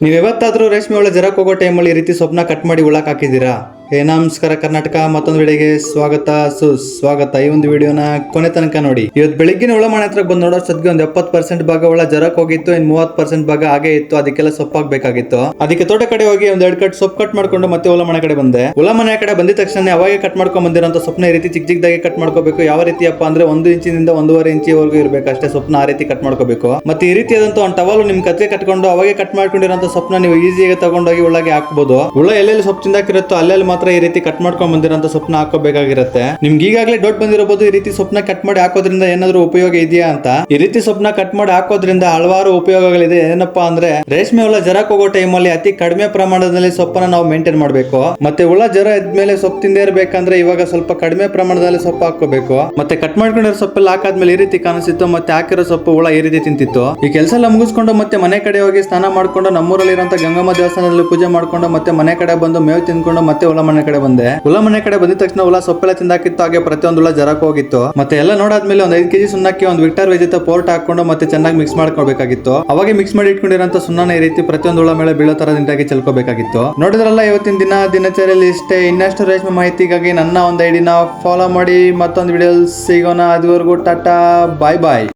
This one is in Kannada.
ನೀವು ಯಾವತ್ತಾದ್ರೂ ರೇಷ್ಮೆ ಒಳ್ಳೆ ಜರಕ್ ಹೋಗೋ ಟೈಮಲ್ಲಿ ಈ ರೀತಿ ಸೊಪ್ಪನ್ನ ಕಟ್ ಮಾಡಿ ಉಳಕ್ ಹಾಕಿದ್ದೀರಾ? ಏ ನಮಸ್ಕಾರ ಕರ್ನಾಟಕ, ಮತ್ತೊಂದು ವಿಡಿಯೋಗೆ ಸ್ವಾಗತ, ಸುಸ್ವಾಗತ. ಈ ಒಂದು ವಿಡಿಯೋನ ಕೊನೆ ತನಕ ನೋಡಿ. ಇವತ್ತು ಬೆಳಿಗ್ಗೆನ ಹುಳ ಮನೆ ಹತ್ರ ಬಂದು ನೋಡೋ ಸದ್ಗೆ ಒಂದು ಎಪ್ಪತ್ತು ಪರ್ಸೆಂಟ್ ಭಾಗ ಒಳ ಜರಕ್ ಹೋಗಿತ್ತು ಇನ್ ಮೂವತ್ತು ಪರ್ಸೆಂಟ್ ಭಾಗ ಹಾಗೆ ಇತ್ತು. ಅದಕ್ಕೆಲ್ಲ ಸೊಪ್ಪು ಹಾಕ್ಬೇಕಾಗಿತ್ತು ಅದಕ್ಕೆ ತೋಟ ಕಡೆ ಹೋಗಿ ಒಂದ್ ಎರಡು ಕಟ್ ಸೊಪ್ಪು ಕಟ್ ಮಾಡ್ಕೊಂಡು ಮತ್ತೆ ಒಳ ಮನೆ ಕಡೆ ಬಂದೆ. ಉಳ ಮನೆ ಕಡೆ ಬಂದಿದ ತಕ್ಷಣ ಅವಾಗೆ ಕಟ್ ಮಾಡ್ಕೊಂಡ್ ಬಂದಿರೋಂಥ ಸೊಪ್ಪನ ಈ ರೀತಿ ಚಿಕ್ಕ ಚಿಕ್ಕದಾಗಿ ಕಟ್ ಮಾಡ್ಕೋಬೇಕು. ಯಾವ ರೀತಿಯಪ್ಪ ಅಂದ್ರೆ ಒಂದು ಇಂಚಿನಿಂದ ಒಂದೂವರೆ ಇಂಚಿವರೆಗೂ ಇರಬೇಕು ಅಷ್ಟೇ ಸೊಪ್ಪನ್ನ ಆ ರೀತಿ ಕಟ್ ಮಾಡ್ಕೋಬೇಕು. ಮತ್ತೆ ಈ ರೀತಿಯಾದಂತ ಒಂದು ಟವಲ್ ನಿಮ್ ಕತ್ತೆ ಕಟ್ಕೊಂಡು ಅವಾಗೆ ಕಟ್ ಮಾಡ್ಕೊಂಡಿರೋಂಥ ಸೊಪ್ಪನ ನೀವು ಈಸಿಯಾಗಿ ತಗೊಂಡೋಗಿ ಒಳಗೆ ಹಾಕ್ಬೋದು. ಹುಳ ಎಲ್ಲೆಲ್ಲಿ ಸೊಪ್ಪು ತಿಂದಾಕಿರುತ್ತೋ ಅಲ್ಲೆಲ್ಲಿ ಮಾತ್ರ ಈ ರೀತಿ ಕಟ್ ಮಾಡ್ಕೊಂಡ್ ಬಂದಿರೋ ಸೊಪ್ಪನ್ನ ಹಾಕೋಬೇಕಾಗಿರುತ್ತೆ ನಿಮ್ಗೆ ಈಗಾಗಲೇ ಡೌಟ್ ಬಂದಿರಬಹುದು ಈ ರೀತಿ ಸೊಪ್ಪನ್ನ ಕಟ್ ಮಾಡಿ ಹಾಕೋದ್ರಿಂದ ಏನಾದ್ರು ಉಪಯೋಗ ಇದೆಯಾ ಅಂತ. ಈ ರೀತಿ ಸೊಪ್ಪನ್ನ ಕಟ್ ಮಾಡಿ ಹಾಕೋದ್ರಿಂದ ಹಲವಾರು ಉಪಯೋಗಗಳಿದೆ. ಏನಪ್ಪಾ ಅಂದ್ರೆ, ರೇಷ್ಮೆ ಹುಳ ಜರಕ್ ಹೋಗೋ ಟೈಮಲ್ಲಿ ಅತಿ ಕಡಿಮೆ ಪ್ರಮಾಣದಲ್ಲಿ ಸೊಪ್ಪನ್ನ ನಾವು ಮೇಂಟೈನ್ ಮಾಡಬೇಕು. ಮತ್ತೆ ಹುಳ ಜ್ವರ ಇದ್ಮೇಲೆ ಸೊಪ್ಪು ತಿಂದೇ ಇರಬೇಕಂದ್ರೆ ಇವಾಗ ಸ್ವಲ್ಪ ಕಡಿಮೆ ಪ್ರಮಾಣದಲ್ಲಿ ಸೊಪ್ಪು ಹಾಕೋಬೇಕು ಮತ್ತೆ ಕಟ್ ಮಾಡ್ಕೊಂಡಿರೋ ಸೊಪ್ಪೆಲ್ಲ ಹಾಕಾದ್ಮೇಲೆ ಈ ರೀತಿ ಕಾಣಿಸಿತ್ತು, ಮತ್ತೆ ಹಾಕಿರೋ ಸೊಪ್ಪು ಹುಳ ಈ ರೀತಿ ತಿಂತಿತ್ತು. ಈ ಕೆಲಸ ಎಲ್ಲ ಮುಗಿಸ್ಕೊಂಡು ಮತ್ತೆ ಮನೆ ಕಡೆ ಹೋಗಿ ಸ್ನಾನ ಮಾಡ್ಕೊಂಡು ನಮ್ಮೂರಲ್ಲಿರುವಂತ ಗಂಗಮ್ಮ ದೇವಸ್ಥಾನದಲ್ಲಿ ಪೂಜೆ ಮಾಡ್ಕೊಂಡು ಮತ್ತೆ ಮನೆ ಕಡೆ ಬಂದು ಮೇವು ತಿನ್ಕೊಂಡು ಮತ್ತೆ ಹುಳ ಮನೆ ಕಡೆ ಬಂದೆ. ಹುಲಮನೆ ಕಡೆ ಬಂದಿದ ತಕ್ಷಣ ಹುಲ ಸೊಪ್ಪೆಲ್ಲ ತಿಂದಾಕಿತ್ತು, ಹಾಗೆ ಪ್ರತಿಯೊಂದು ಹುಳ ಜರಕ್ ಹೋಗಿತ್ತು. ಮತ್ತೆ ಎಲ್ಲ ನೋಡಾದ್ಮೇಲೆ ಒಂದ್ ಐದು ಕೆಜಿ ಸುಣ್ಣಕ್ಕೆ ಒಂದು ವಿಕ್ಟರ್ ವೇಜಿತ ಪೋರ್ಟ್ ಹಾಕೊಂಡು ಮತ್ತೆ ಚೆನ್ನಾಗಿ ಮಿಕ್ಸ್ ಮಾಡ್ಕೋಬೇಕಾಗಿತ್ತು ಅವಾಗೆ ಮಿಕ್ಸ್ ಮಾಡಿ ಇಟ್ಕೊಂಡಿರೋ ಸುಣ್ಣನ ಈ ರೀತಿ ಪ್ರತಿಯೊಂದು ಹುಳ ಮೇಲೆ ಬೀಳೋ ತರ ನೀಟಾಗಿ ಚೆಲ್ಕೋಬೇಕಾಗಿತ್ತು. ನೋಡಿದ್ರಲ್ಲ ಇವತ್ತಿನ ದಿನ, ದಿನಚರಿಯಲ್ಲಿ ಇಷ್ಟೇ, ಇನ್ನಷ್ಟು ರೇಷ್ಮೆ ಮಾಹಿತಿಗಾಗಿ ನನ್ನ ಒಂದು ಐಡಿನ ಫಾಲೋ ಮಾಡಿ. ಮತ್ತೊಂದು ವಿಡಿಯೋ ಸಿಗೋಣ. ಅದುವರೆಗೂ ಟಾಟಾ ಬಾಯ್ ಬಾಯ್